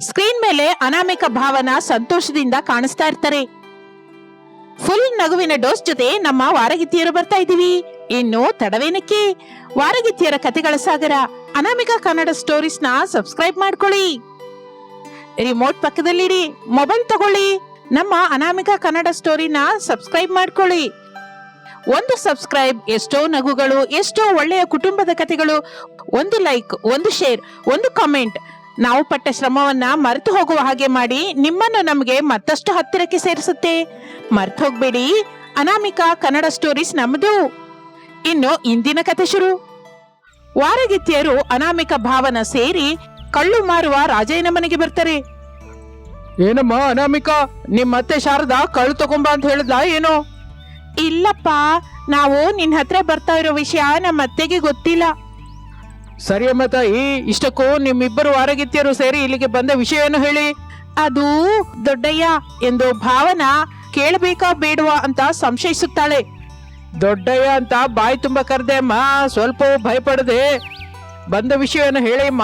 Screen ಮೇಲೆ ಅನಾಮಿಕ ಭಾವನ ಸಂತೋಷದಿಂದ ಕಾಣಿಸ್ತಾ ಇರ್ತಾರೆ. ಫುಲ್ ನಗುವಿನ ಡೋಸ್ ಜೊತೆ ನಮ್ಮ ವಾರಗಿತ್ತಿಯರು ಬರ್ತಾ ಇದೀವಿ ಇನ್ನು ತಡವೇನಕ್ಕೆ? ವಾರಗಿತ್ತಿಯರ ಕತೆಗಳ ಸಾಗರ. ಅನಾಮಿಕ ಕನ್ನಡ ಸ್ಟೋರೀಸ್ನ ಸಬ್ಸ್ಕ್ರೈಬ್ ಮಾಡ್ಕೊಳ್ಳಿ. ರಿಮೋಟ್ ಪಕ್ಕದಲ್ಲಿಡಿ ಮೊಬೈಲ್ ತಗೊಳ್ಳಿ. ನಮ್ಮ ಅನಾಮಿಕ ಕನ್ನಡ ಸ್ಟೋರಿನ ಸಬ್ಸ್ಕ್ರೈಬ್ ಮಾಡ್ಕೊಳ್ಳಿ. ಒಂದು ಸಬ್ಸ್ಕ್ರೈಬ್ ಎಷ್ಟೋ ನಗುಗಳು, ಎಷ್ಟೋ ಒಳ್ಳೆಯ ಕುಟುಂಬದ ಕಥೆಗಳು. ಒಂದು ಲೈಕ್, ಒಂದು ಶೇರ್, ಒಂದು ಕಾಮೆಂಟ್. ನಾವು ಪಟ್ಟ ಶ್ರಮವನ್ನ ಮರೆತು ಹೋಗುವ ಹಾಗೆ ಮಾಡಿ ನಿಮ್ಮನ್ನು ನಮಗೆ ಮತ್ತಷ್ಟು ಹತ್ತಿರಕ್ಕೆ ಸೇರಿಸುತ್ತೆ. ಮರ್ತು ಹೋಗ್ಬೇಡಿ. ಅನಾಮಿಕಾ ಕನ್ನಡ ಸ್ಟೋರೀಸ್ ನಮ್ಮದು ಇನ್ನು ಇಂದಿನ ಕತೆ ಶುರು. ವಾರಗಿತ್ತಿಯರು ಅನಾಮಿಕ ಭಾವನ ಸೇರಿ ಕಳ್ಳು ಮಾರುವ ರಾಜಯ್ಯನ ಮನೆಗೆ ಬರ್ತಾರೆ. ಏನಮ್ಮ ಅನಾಮಿಕ? ನಿಮ್ಮ ಅತ್ತೆ ಶಾರದಾ ಕಳ್ಳು ತಗೊಂಬ ಅಂತ ಹೇಳಿದ ಏನೋ? ಇಲ್ಲಪ್ಪ ನಾವು ನಿನ್ನ ಹತ್ರ ಬರ್ತಾ ಇರೋ ವಿಷಯ ನಮ್ಮ ಅತ್ತೆಗೆ ಗೊತ್ತಿಲ್ಲ. ಸರಿಯಮ್ಮ ತಾಯಿ ಇಷ್ಟಕ್ಕೂ ನಿಮ್ಮಿಬ್ಬರು ವಾರಗಿತ್ಯರು ಸೇರಿ ಇಲ್ಲಿಗೆ ಬಂದ ವಿಷಯ ಏನು ಹೇಳಿ. ಅದು ದೊಡ್ಡಯ್ಯ ಎಂದು ಭಾವನ ಕೇಳಬೇಕಾ ಬೇಡವಾ ಅಂತ ಸಂಶಯಿಸುತ್ತಾಳೆ. ದೊಡ್ಡಯ್ಯ ಅಂತ ಬಾಯಿ ತುಂಬ ಕರ್ದೆ ಅಮ್ಮ ಸ್ವಲ್ಪ ಭಯಪಡದೆ ಬಂದ ವಿಷಯವನ್ನು ಹೇಳಿ ಅಮ್ಮ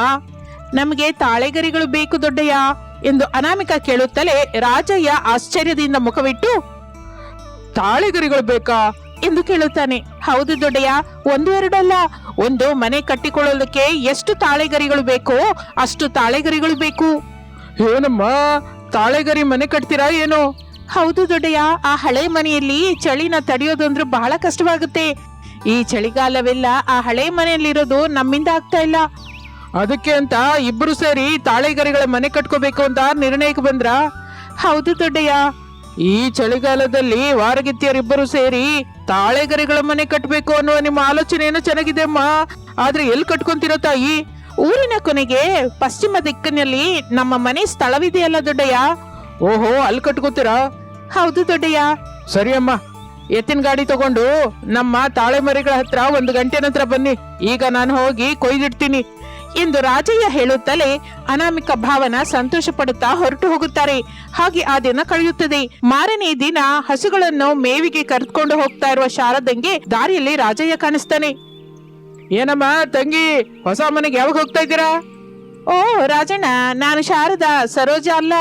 ನಮಗೆ ತಾಳೆಗರಿಗಳು ಬೇಕು ದೊಡ್ಡಯ್ಯ ಎಂದು ಅನಾಮಿಕ ಕೇಳುತ್ತಲೇ ರಾಜಯ್ಯ ಆಶ್ಚರ್ಯದಿಂದ ಮುಖವಿಟ್ಟು ತಾಳೆಗರಿಗಳು ಬೇಕಾ? ಎಂದು ಕೇಳುತ್ತಾನೆ. ಹೌದು ದೊಡ್ಡಯ್ಯ ಒಂದು ಎರಡಲ್ಲ. ಒಂದು ಮನೆ ಕಟ್ಟಿಕೊಳ್ಳೋದಕ್ಕೆ ಎಷ್ಟು ತಾಳೆಗರಿಗಳು ಬೇಕೋ ಅಷ್ಟು ತಾಳೆಗರಿಗಳು ಬೇಕು. ಏನಮ್ಮ ತಾಳೆಗರಿ ಮನೆ ಕಟ್ತೀರಾ ಏನು? ಹೌದು ದೊಡ್ಡಯ್ಯ ಆ ಹಳೆ ಮನೆಯಲ್ಲಿ ಚಳಿನ ತಡೆಯೋದಂದ್ರೆ ಬಹಳ ಕಷ್ಟವಾಗುತ್ತೆ. ಈ ಚಳಿಗಾಲವೆಲ್ಲ ಆ ಹಳೆ ಮನೆಯಲ್ಲಿರೋದು ನಮ್ಮಿಂದ ಆಗ್ತಾ ಇಲ್ಲ. ಅದಕ್ಕೆ ಅಂತ ಇಬ್ರು ಸೇರಿ ತಾಳೆಗರಿಗಳ ಮನೆ ಕಟ್ಕೋಬೇಕು ಅಂತ ನಿರ್ಣಯಕ್ಕೆ ಬಂದ್ರ? ಹೌದು ದೊಡ್ಡಯ್ಯ ಈ ಚಳಿಗಾಲದಲ್ಲಿ ವಾರಗಿತ್ತಿಯರಿಬ್ಬರು ಸೇರಿ ತಾಳೆಗರಿಗಳ ಮನೆ ಕಟ್ಟಬೇಕು ಅನ್ನುವ ನಿಮ್ಮ ಆಲೋಚನೆ ಏನೋ ಚೆನ್ನಾಗಿದೆ ಅಮ್ಮ ಆದ್ರೆ ಎಲ್ಲಿ ಕಟ್ಕೊಂತಿರೋ ತಾಯಿ? ಊರಿನ ಕೊನೆಗೆ ಪಶ್ಚಿಮ ದಿಕ್ಕಿನಲ್ಲಿ ನಮ್ಮ ಮನೆ ಸ್ಥಳವಿದೆಯಲ್ಲ ದೊಡ್ಡಯ್ಯ? ಓಹೋ ಅಲ್ಲಿ ಕಟ್ಕೋತೀರಾ? ಹೌದು ದೊಡ್ಡಯ್ಯ. ಸರಿ ಅಮ್ಮ. ಎತ್ತಿನ ಗಾಡಿ ತಗೊಂಡು ನಮ್ಮ ತಾಳೆ ಮರಿಗಳ ಹತ್ರ ಒಂದು ಗಂಟೆ ನಂತರ ಬನ್ನಿ. ಈಗ ನಾನು ಹೋಗಿ ಕೊಯ್ದಿಡ್ತೀನಿ. ಎಂದು ರಾಜಯ್ಯ ಹೇಳುತ್ತಲೇ ಅನಾಮಿಕ ಭಾವನ ಸಂತೋಷ ಪಡುತ್ತಾ ಹೊರಟು ಹೋಗುತ್ತಾರೆ. ಹಾಗೆ ಆ ದಿನ ಕಳೆಯುತ್ತದೆ. ಮಾರನೇ ದಿನ ಹಸುಗಳನ್ನು ಮೇವಿಗೆ ಕರೆದುಕೊಂಡು ಹೋಗ್ತಾ ಇರುವ ಶಾರದಂಗೆ ದಾರಿಯಲ್ಲಿ ರಾಜಯ್ಯ ಕಾಣಿಸ್ತಾನೆ. ಏನಮ್ಮ ತಂಗಿ, ಹೊಸ ಮನೆಗೆ ಯಾವಾಗ ಹೋಗ್ತಾ ಇದ್ದೀರಾ? ಓ, ರಾಜಣ್ಣ, ನಾನು ಶಾರದಾ, ಸರೋಜ ಅಲ್ಲ.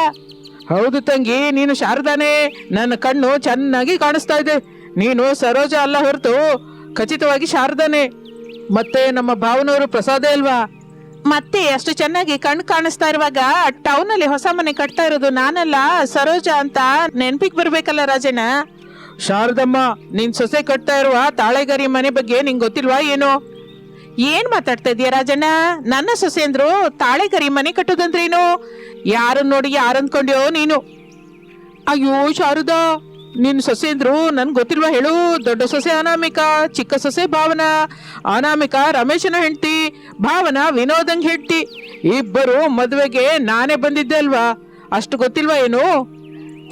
ಹೌದು ತಂಗಿ, ನೀನು ಶಾರದಾನೇ. ನನ್ನ ಕಣ್ಣು ಚೆನ್ನಾಗಿ ಕಾಣಿಸ್ತಾ ಇದೆ. ನೀನು ಸರೋಜ ಅಲ್ಲ ಹೊರತು ಖಚಿತವಾಗಿ ಶಾರದಾನೇ. ಮತ್ತೆ ನಮ್ಮ ಭಾವನವರು ಪ್ರಸಾದ ಅಲ್ವಾ? ಮತ್ತೆ ಅಷ್ಟು ಚೆನ್ನಾಗಿ ಕಣ್ಣು ಕಾಣಿಸ್ತಾ ಇರುವಾಗ ಟೌನ್ ಅಲ್ಲಿ ಹೊಸ ಮನೆ ಕಟ್ತಾ ಇರೋದು ನಾನಲ್ಲ ಸರೋಜ ಅಂತ ನೆನ್ಪಿಗೆ ಬರ್ಬೇಕಲ್ಲ ರಾಜಣ್ಣ? ಶಾರದಮ್ಮ ನಿನ್ ಸೊಸೆ ಕಟ್ತಾ ಇರುವ ತಾಳೆಗರಿ ಮನೆ ಬಗ್ಗೆ ನಿಂಗೆ ಗೊತ್ತಿಲ್ವಾ ಏನು? ಏನ್ ಮಾತಾಡ್ತಾ ಇದೀಯ ರಾಜಣ್ಣ? ನನ್ನ ಸೊಸೆಂದ್ರು ತಾಳೆಗರಿ ಮನೆ ಕಟ್ಟೋದಂದ್ರೇನು ಯಾರನ್ನ ನೋಡಿ ಯಾರಂದ್ಕೊಂಡ್ಯೋ ನೀನು. ಅಯ್ಯೋ ಶಾರದಾ ನಿನ್ ಸೊಸೆಂದ್ರು ನನ್ ಗೊತ್ತಿಲ್ವಾ ಹೇಳು? ದೊಡ್ಡ ಸೊಸೆ ಅನಾಮಿಕ ಚಿಕ್ಕ ಸೊಸೆ ಭಾವನಾ ಅನಾಮಿಕ ರಮೇಶನ ಹೆಂಡತಿ ಭಾವನ ವಿನೋದಂಗ್ ಹೆಟ್ಟಿ. ಇಬ್ಬರು ಮದುವೆಗೆ ನಾನೇ ಬಂದಿದ್ದೆ ಅಲ್ವಾ? ಅಷ್ಟು ಗೊತ್ತಿಲ್ವಾ ಏನು?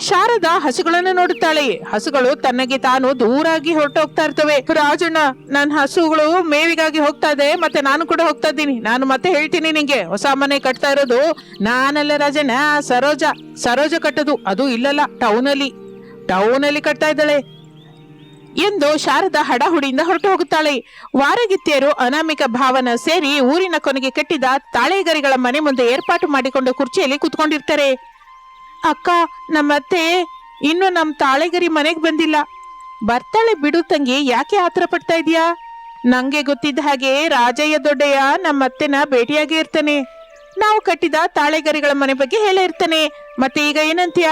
ಶಾರದಾ ಹಸುಗಳನ್ನು ನೋಡುತ್ತಾಳೆ. ಹಸುಗಳು ತನ್ನಗೆ ತಾನು ದೂರಾಗಿ ಹೊರಟೋಗ್ತಾ ಇರ್ತವೆ. ರಾಜಣ್ಣ ನನ್ನ ಹಸುಗಳು ಮೇವಿಗಾಗಿ ಹೋಗ್ತಾ ಇದೆ, ಮತ್ತೆ ನಾನು ಕೂಡ ಹೋಗ್ತಾ ಇದ್ದೀನಿ. ನಾನು ಮತ್ತೆ ಹೇಳ್ತೀನಿ ನಿಂಗೆ. ಹೊಸ ಮನೆ ಕಟ್ತಾ ಇರೋದು ನಾನಲ್ಲ ರಾಜಣ್ಣ, ಸರೋಜ. ಸರೋಜ ಕಟ್ಟೋದು, ಅದು ಇಲ್ಲಲ್ಲ, ಟೌನಲ್ಲಿ. ಟೌನಲ್ಲಿ ಕಟ್ತಾ ಇದ್ದಾಳೆ. ಎಂದು ಶಾರದಾ ಹಡಹುಡಿಯಿಂದ ಹೊರಟು ಹೋಗುತ್ತಾಳೆ. ವಾರಗಿತ್ತಿಯರು ಅನಾಮಿಕ ಭಾವನ ಸೇರಿ ಊರಿನ ಕೊನೆಗೆ ಕಟ್ಟಿದ ತಾಳೆಗರಿಗಳ ಮನೆ ಮುಂದೆ ಏರ್ಪಾಟು ಮಾಡಿಕೊಂಡು ಕುರ್ಚಿಯಲ್ಲಿ ಕೂತ್ಕೊಂಡಿರ್ತಾರೆ. ಅಕ್ಕ, ನಮ್ಮತ್ತೆ, ಇನ್ನು ನಮ್ಮ ತಾಳೆಗರಿ ಮನೆಗೆ ಬಂದಿಲ್ಲ. ಬರ್ತಾಳೆ ಬಿಡು ತಂಗಿ, ಯಾಕೆ ಆತರ ಪಡ್ತಾ ಇದೀಯಾ ನಂಗೆ ಗೊತ್ತಿದ್ದ ಹಾಗೆ ರಾಜಯ್ಯ ದೊಡ್ಡಯ್ಯ ನಮ್ಮತ್ತೆನ ಭೇಟಿಯಾಗಿ ಇರ್ತಾನೆ. ನಾವು ಕಟ್ಟಿದ ತಾಳೆಗರಿಗಳ ಮನೆ ಬಗ್ಗೆ ಹೇಳೇ ಇರ್ತಾನೆ. ಮತ್ತೆ ಈಗ ಏನಂತೀಯ?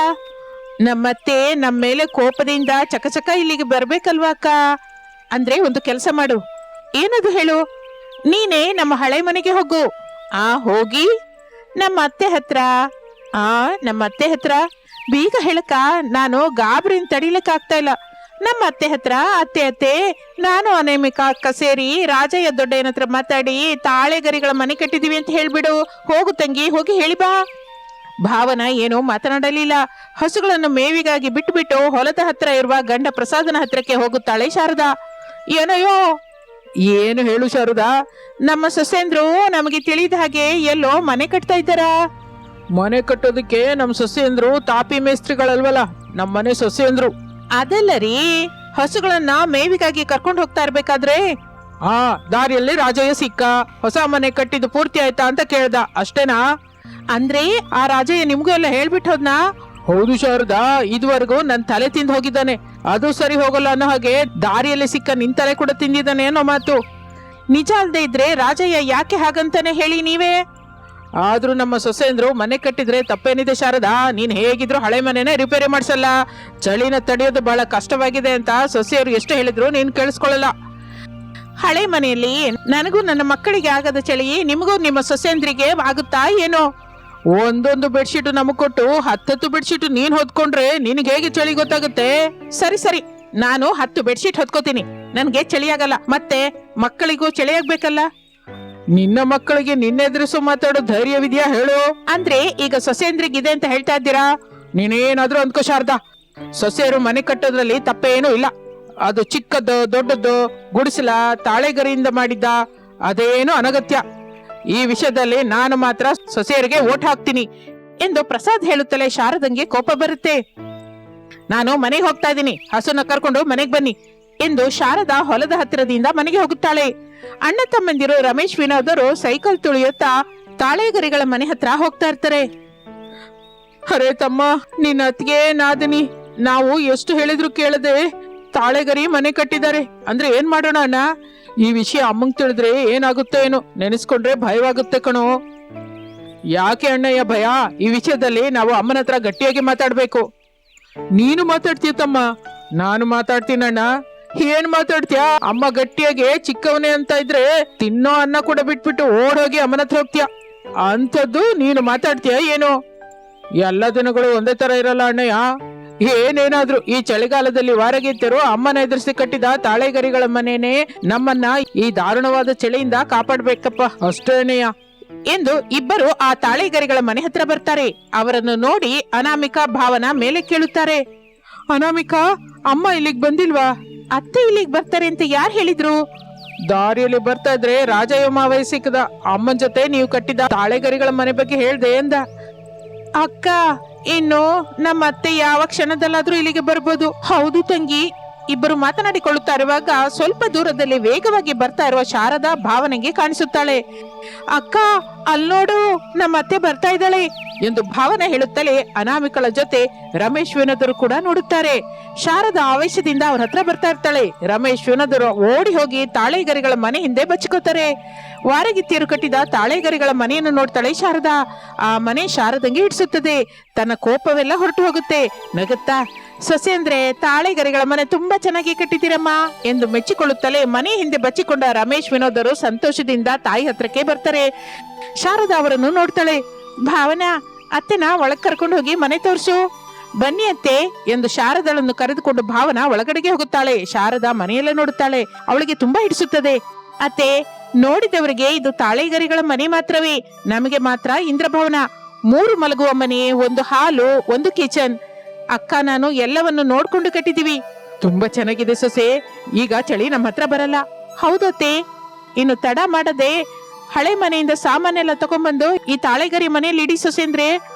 ನಮ್ಮತ್ತೆ ನಮ್ಮ ಮೇಲೆ ಕೋಪದಿಂದ ಚಕಚಕ ಇಲ್ಲಿಗೆ ಬರ್ಬೇಕಲ್ವಾ ಅಕ್ಕ? ಅಂದ್ರೆ ಒಂದು ಕೆಲಸ ಮಾಡು. ಏನದು ಹೇಳು? ನೀನೇ ನಮ್ಮ ಹಳೆ ಮನೆಗೆ ಹೋಗು. ಆ, ಹೋಗಿ. ನಮ್ಮ ಅತ್ತೆ ಹತ್ರ. ಆ, ನಮ್ಮ ಅತ್ತೆ ಹತ್ರ. ಬೀಗ ಹೇಳಕ್ಕ, ನಾನು ಗಾಬರಿನ ತಡಿಲಿಕ್ಕೆ ಆಗ್ತಾ ಇಲ್ಲ. ನಮ್ಮ ಅತ್ತೆ ಹತ್ರ, ಅತ್ತೆ ಅತ್ತೆ, ನಾನು ಅನೇಮಿಕ ಅಕ್ಕ ಸೇರಿ ರಾಜಯ್ಯ ದೊಡ್ಡಯ್ಯನ ಹತ್ರ ಮಾತಾಡಿ ತಾಳೆಗರಿಗಳ ಮನೆ ಕಟ್ಟಿದೀವಿ ಅಂತ ಹೇಳ್ಬಿಡು. ಹೋಗು ತಂಗಿ, ಹೋಗಿ ಹೇಳಿ ಬಾ. ಭಾವನ ಏನೂ ಮಾತನಾಡಲಿಲ್ಲ. ಹಸುಗಳನ್ನು ಮೇವಿಗಾಗಿ ಬಿಟ್ಟುಬಿಟ್ಟು ಹೊಲದ ಹತ್ರ ಇರುವ ಗಂಡ ಪ್ರಸಾದನ ಹತ್ರಕ್ಕೆ ಹೋಗುತ್ತಾಳೆ ಶಾರದಾ. ಏನಯ್ಯೋ? ಏನು ಹೇಳು ಶಾರದಾ? ನಮ್ಮ ಸೊಸೆಂದ್ರು ನಮಗೆ ತಿಳಿದ ಹಾಗೆ ಎಲ್ಲೋ ಮನೆ ಕಟ್ತಾ ಇದ್ದಾರಾ? ಮನೆ ಕಟ್ಟೋದಕ್ಕೆ ನಮ್ಮ ಸೊಸೆಂದ್ರು ತಾಪಿ ಮೇಸ್ತ್ರಿಗಳಲ್ವಲ್ಲ ನಮ್ಮ ಮನೆ ಸೊಸೆಂದ್ರು ಅದಲ್ಲ ರೀ ಹಸುಗಳನ್ನ ಮೇವಿಗಾಗಿ ಕರ್ಕೊಂಡು ಹೋಗ್ತಾ ಇರ್ಬೇಕಾದ್ರೆ? ಆ ದಾರಿಯಲ್ಲಿ ರಾಜಯ್ಯ ಸಿಕ್ಕ ಹೊಸ ಮನೆ ಕಟ್ಟಿದ್ದು ಪೂರ್ತಿ ಆಯ್ತಾ ಅಂತ ಕೇಳ್ದ ಅಷ್ಟೇನಾ? ಅಂದ್ರೆ ಆ ರಾಜಯ್ಯ ನಿಮ್ಗೂ ಎಲ್ಲ ಹೇಳ್ಬಿಟ್ಟು ಹೋದ್ನ? ಹೌದು ಶಾರದಾ, ಇದುವರೆಗೂ ನನ್ನ ತಲೆ ತಿಂದು ಹೋಗಿದ್ದಾನೆ. ಅದು ಸರಿ ಹೋಗಲ್ಲ ಅನ್ನೋ ಹಾಗೆ ದಾರಿಯಲ್ಲಿ ಸಿಕ್ಕ ನಿನ್ ತಲೆ ಕೂಡ ತಿಂದಿದ್ದಾನೆ ಅನ್ನೋ ಮಾತು. ನಿಜ ಅಲ್ದೇ ಇದ್ರೆ ರಾಜಯ್ಯ ಯಾಕೆ ಹಾಗಂತಾನೆ ಹೇಳಿ ನೀವೇ? ಆದ್ರೂ ನಮ್ಮ ಸೊಸೆಂದ್ರು ಮನೆ ಕಟ್ಟಿದ್ರೆ ತಪ್ಪೇನಿದೆ ಶಾರದಾ? ನೀನ್ ಹೇಗಿದ್ರು ಹಳೆ ಮನೆನೇ ರಿಪೇರಿ ಮಾಡ್ಸಲ್ಲ. ಚಳಿನ ತಡೆಯೋದು ಬಹಳ ಕಷ್ಟವಾಗಿದೆ ಅಂತ ಸೊಸೆಯವರು ಎಷ್ಟು ಹೇಳಿದ್ರು ನೀನ್ ಕೇಳಿಸ್ಕೊಳ್ಳಲ್ಲ. ಹಳೆ ಮನೆಯಲ್ಲಿ ನನಗೂ ನನ್ನ ಮಕ್ಕಳಿಗೆ ಆಗದ ಚಳಿ ನಿಮಗೂ ನಿಮ್ಮ ಸೊಸೆಂದ್ರಿಗೆ ಆಗುತ್ತಾ ಏನೋ? ಒಂದೊಂದು ಬೆಡ್ಶೀಟ್ ನಮಗ್ ಕೊಟ್ಟು ಹತ್ತತ್ತು ಬೆಡ್ಶೀಟ್ ನೀನ್ ಹೊದ್ಕೊಂಡ್ರೆ ನಿನಗೆ ಹೇಗೆ ಚಳಿ ಗೊತ್ತಾಗುತ್ತೆ? ಸರಿ ಸರಿ. ನಾನು ಹತ್ತು ಬೆಡ್ಶೀಟ್ ಹೊತ್ಕೋತೀನಿ. ನನ್ಗೆ ಚಳಿ ಆಗಲ್ಲ. ಮತ್ತೆ ಮಕ್ಕಳಿಗೂ ಚಳಿ ಆಗ್ಬೇಕಲ್ಲ? ನಿನ್ನ ಮಕ್ಕಳಿಗೆ ನಿನ್ನೆದ್ರಿಸು ಮಾತಾಡೋ ಧೈರ್ಯವಿದ್ಯಾ ಹೇಳು? ಅಂದ್ರೆ ಈಗ ಸೊಸೆಂದ್ರಿಗಿದೆ ಅಂತ ಹೇಳ್ತಾ ಇದ್ದೀರಾ? ನೀನೇನಾದ್ರೂ ಅಂದ್ಕೋ ಶಾರದಾ. ಸೊಸೆಯರು ಮನೆ ಕಟ್ಟೋದ್ರಲ್ಲಿ ತಪ್ಪೇನೂ ಇಲ್ಲ. ಅದು ಚಿಕ್ಕದ್ದು, ದೊಡ್ಡದ್ದು, ಗುಡಿಸಲ, ತಾಳೆಗರಿಯಿಂದ ಮಾಡಿದ್ದ, ಅದೇನು ಅನಗತ್ಯ. ಈ ವಿಷಯದಲ್ಲಿ ನಾನು ಮಾತ್ರ ಸೊಸೆಯರಿಗೆ ಓಟ್ ಹಾಕ್ತೀನಿ ಎಂದು ಪ್ರಸಾದ್ ಹೇಳುತ್ತಲೇ ಶಾರದಂಗೆ ಕೋಪ ಬರುತ್ತೆ. ನಾನು ಮನೆಗೆ ಹೋಗ್ತಾ ಇದ್ದೀನಿ. ಹಸುನ ಕರ್ಕೊಂಡು ಮನೆಗೆ ಬನ್ನಿ ಎಂದು ಶಾರದಾ ಹೊಲದ ಹತ್ತಿರದಿಂದ ಮನೆಗೆ ಹೋಗುತ್ತಾಳೆ. ಅಣ್ಣ ತಮ್ಮಂದಿರು ರಮೇಶ್ ವಿನೋದರು ಸೈಕಲ್ ತುಳಿಯುತ್ತಾ ತಾಳೆಗರಿಗಳ ಮನೆ ಹತ್ರ ಹೋಗ್ತಾ ಇರ್ತಾರೆ. ಅರೆ ತಮ್ಮ, ನಿನ್ನ ಅತ್ತಿಗೆ ನಾದಿನಿ ನಾವು ಎಷ್ಟು ಹೇಳಿದ್ರು ಕೇಳದೆ ತಾಳೆಗರಿ ಮನೆ ಕಟ್ಟಿದ್ದಾರೆ. ಅಂದ್ರೆ ಏನ್ ಮಾಡೋಣ ಅಣ್ಣ? ಈ ವಿಷಯ ಅಮ್ಮಂಗ್ ತಿಳಿದ್ರೆ ಏನಾಗುತ್ತೋ ಏನು ನೆನೆಸ್ಕೊಂಡ್ರೆ ಭಯವಾಗುತ್ತೆ ಕಣೋ. ಯಾಕೆ ಅಣ್ಣಯ್ಯ ಭಯ? ಈ ವಿಷಯದಲ್ಲಿ ನಾವು ಅಮ್ಮನ ಹತ್ರ ಗಟ್ಟಿಯಾಗಿ ಮಾತಾಡ್ಬೇಕು. ನೀನು ಮಾತಾಡ್ತೀಯ ತಮ್ಮ ನಾನು ಮಾತಾಡ್ತೀನಣ್ಣ ಏನ್ ಮಾತಾಡ್ತೀಯ? ಅಮ್ಮ ಗಟ್ಟಿಯಾಗಿ ಚಿಕ್ಕವನೇ ಅಂತ ಇದ್ರೆ ತಿನ್ನೋ ಅನ್ನ ಕೂಡ ಬಿಟ್ಬಿಟ್ಟು ಓಡೋಗಿ ಅಮ್ಮನ ಹತ್ರ ಹೋಗ್ತೀಯ. ಅಂಥದ್ದು ನೀನು ಮಾತಾಡ್ತೀಯ ಏನು? ಎಲ್ಲ ದಿನಗಳು ಒಂದೇ ತರ ಇರಲ್ಲ ಅಣ್ಣಯ್ಯ. ಏನೇನಾದ್ರೂ ಈ ಚಳಿಗಾಲದಲ್ಲಿ ವಾರಗಿತ್ತರು ಅಮ್ಮನ ಎದುರಿಸಿ ಕಟ್ಟಿದ ತಾಳೆಗರಿಗಳ ಮನೆನೇ ನಮ್ಮನ್ನ ಈ ದಾರುಣವಾದ ಚಳಿಯಿಂದ ಕಾಪಾಡ್ಬೇಕಪ್ಪ. ಅಷ್ಟೇನೆಯ. ಎಂದು ಇಬ್ಬರು ಆ ತಾಳೆಗರಿಗಳ ಮನೆ ಹತ್ರ ಬರ್ತಾರೆ. ಅವರನ್ನು ನೋಡಿ ಅನಾಮಿಕಾ ಭಾವನ ಮೇಲೆ ಕೇಳುತ್ತಾರೆ. ಅನಾಮಿಕಾ, ಅಮ್ಮ ಇಲ್ಲಿಗೆ ಬಂದಿಲ್ವಾ? ಅತ್ತೆ ಇಲ್ಲಿಗೆ ಬರ್ತಾರೆ ಅಂತ ಯಾರು ಹೇಳಿದ್ರು? ದಾರಿಯಲ್ಲಿ ಬರ್ತಾ ಇದ್ರೆ ರಾಜಯ್ಯ ಮಾವಯ್ಯ ಸಿಕ್ಕದ. ಅಮ್ಮನ ಜೊತೆ ನೀವು ಕಟ್ಟಿದ ತಾಳೆಗರಿಗಳ ಮನೆ ಬಗ್ಗೆ ಹೇಳ್ದೆ ಎಂದ ಅಕ್ಕ ಇನ್ನು ನಮ್ಮ ಅತ್ತೆ ಯಾವ ಕ್ಷಣದಲ್ಲಾದ್ರೂ ಇಲ್ಲಿಗೆ ಬರ್ಬೋದು. ಹೌದು ತಂಗಿ. ಇಬ್ಬರು ಮಾತನಾಡಿಕೊಳ್ಳುತ್ತಾ ಇರುವಾಗ ಸ್ವಲ್ಪ ದೂರದಲ್ಲಿ ವೇಗವಾಗಿ ಬರ್ತಾ ಇರುವ ಶಾರದಾ ಭಾವನೆಗೆ ಕಾಣಿಸುತ್ತಾಳೆ. ಅಕ್ಕ ಅಲ್ನೋಡು ನಮ್ಮ ಅತ್ತೆ ಬರ್ತಾ ಇದ್ದಾಳೆ ಎಂದು ಭಾವನೆ ಹೇಳುತ್ತಲೇ ಅನಾಮಿಕಳ ಜೊತೆ ರಮೇಶ್ ವಿನೋದರು ಕೂಡ ನೋಡುತ್ತಾರೆ. ಶಾರದಾ ಆವೇಶದಿಂದ ಅವ್ರ ಹತ್ರ ಬರ್ತಾ ಇರ್ತಾಳೆ. ರಮೇಶ್ ವಿನೋದರು ಓಡಿ ಹೋಗಿ ತಾಳೆಗರಿಗಳ ಮನೆ ಹಿಂದೆ ಬಚ್ಕೋತಾರೆ. ವಾರಗಿತ್ತಿಯರು ಕಟ್ಟಿದ ತಾಳೆಗರಿಗಳ ಮನೆಯನ್ನು ನೋಡ್ತಾಳೆ ಶಾರದಾ. ಆ ಮನೆ ಶಾರದಂಗೆ ಹಿಡಿಸುತ್ತದೆ ತನ್ನ ಕೋಪವೆಲ್ಲ ಹೊರಟು ಹೋಗುತ್ತೆ. ನಗುತ್ತಾ ಸೊಸೆ ಅಂದ್ರೆ ತಾಳೆಗರಿಗಳ ಮನೆ ತುಂಬಾ ಚೆನ್ನಾಗಿ ಕಟ್ಟಿದ್ದೀರಮ್ಮ ಎಂದು ಮೆಚ್ಚಿಕೊಳ್ಳುತ್ತಲೇ ಮನೆ ಹಿಂದೆ ಬಚ್ಚಿಕೊಂಡ ರಮೇಶ್ ವಿನೋದರು ಸಂತೋಷದಿಂದ ತಾಯಿ ಹತ್ರಕ್ಕೆ ಬರ್ತಾರೆ. ಶಾರದಾ ಅವರನ್ನು ನೋಡ್ತಾಳೆ. ಭಾವನಾ, ಅತ್ತೆನ ಒಳಗ್ ಕರ್ಕೊಂಡು ಹೋಗಿ ಮನೆ ತೋರಿಸು. ಬನ್ನಿ ಅತ್ತೆ ಎಂದು ಶಾರದಳನ್ನು ಕರೆದುಕೊಂಡು ಭಾವನಾ ಒಳಗಡೆಗೆ ಹೋಗುತ್ತಾಳೆ. ಶಾರದಾ ಮನೆಯಲ್ಲೇ ನೋಡುತ್ತಾಳೆ. ಅವಳಿಗೆ ತುಂಬಾ ಹಿಡಿಸುತ್ತದೆ. ಅತ್ತೆ, ನೋಡಿದವರಿಗೆ ಇದು ತಾಳೆಗರಿಗಳ ಮನೆ ಮಾತ್ರವೇ. ನಮಗೆ ಮಾತ್ರ ಇಂದ್ರಭವನ. ಮೂರು ಮಲಗುವ ಮನೆ ಒಂದು ಹಾಲು, ಒಂದು ಕಿಚನ್. ಅಕ್ಕ, ನಾನು ಎಲ್ಲವನ್ನು ನೋಡ್ಕೊಂಡು ಕಟ್ಟಿದೀವಿ ತುಂಬಾ ಚೆನ್ನಾಗಿದೆ ಸೊಸೆ. ಈಗ ಚಳಿ ನಮ್ಮ ಹತ್ರ ಬರಲ್ಲ. ಹೌದತ್ತೆ ಇನ್ನು ತಡ ಮಾಡದೆ ಹಳೆ ಮನೆಯಿಂದ ಸಾಮಾನೆಲ್ಲ ತಗೊಂಡ್ಬಂದು ಈ ತಾಳೆಗರಿ ಮನೆಯಲ್ಲಿ ಇಡಿ ಸೊಸೆ ಅಂದ್ರೆ.